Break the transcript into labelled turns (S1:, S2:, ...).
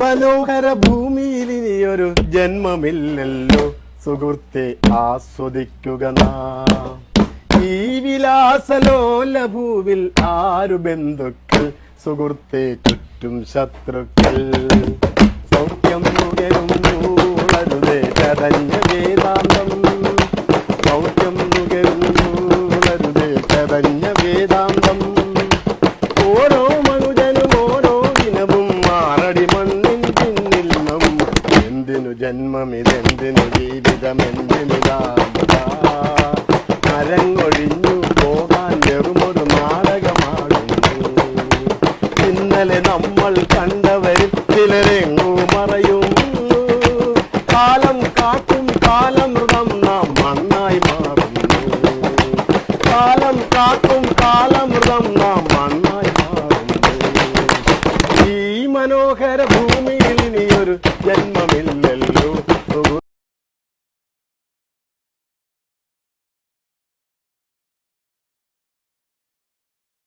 S1: മനോഹര ഭൂമിയിൽ ഒരു ജന്മമില്ലല്ലോ. സുഹൃത്തെ ആസ്വദിക്കുക ഈ വിലാസലോല ഭൂവിൽ ആരു ബന്ധുക്കൾ? സുഹൃത്തെ ചുറ്റും ശത്രുക്കൾ. സൗഖ്യം നുകരുന്നു ചതഞ്ഞ വേദാന്തം. സൗഖ്യം നുകരുന്നു ചതഞ്ഞ ജന്മമിതെന്തിനു ജീവിതം എന്തിനിതാ മരങ്ങൊഴിഞ്ഞു പോകാൻ വെറുമൊരു നാടകമാടുന്നു ഇന്നലെ നമ്മൾ കണ്ടവരിൽ ചിലരെങ്ങു മറയും കാലം കാക്കും കാലമൃതം നാം മണ്ണായി മാറുന്നു. കാലം കാക്കും കാലമൃതം നാം മണ്ണായി മാറുന്നു. ഈ മനോഹര ഭൂമിയിൽ ഇനിയൊരു ജന്മമില്ലല്ലോ